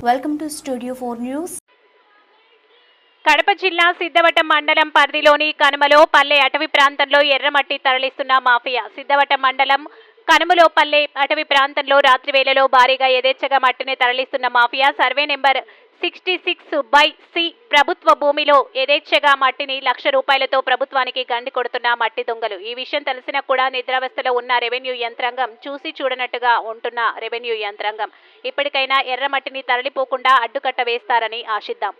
Welcome to studio four news Kadapa జిల్లా సిద్ధవటం మండలం పరిధిలోని కనుమలో పల్లె అటవీ ప్రాంతంలో ఎర్రమట్టి తరలిస్తున్న మాఫియా. సిద్ధవటం మండలం కనుమలో పల్లె అటవీ ప్రాంతంలో రాత్రి వేళలో భారీగా యథేచ్ఛగా మట్టిని తరలిస్తున్న mafia survey number sixty six by C ప్రభుత్వ భూమిలో యథేచ్ఛగా మట్టిని లక్ష రూపాయలతో ప్రభుత్వానికి గండి కొడుతున్న మట్టి దొంగలు. ఈ విషయం తెలిసినా కూడా నిద్రావస్థలో ఉన్న రెవెన్యూ యంత్రాంగం చూసి చూడనట్టుగా ఉంటున్న రెవెన్యూ యంత్రాంగం. ఇప్పటికైనా ఎర్రమట్టిని తరలిపోకుండా అడ్డుకట్ట వేస్తారని ఆశిద్దాం.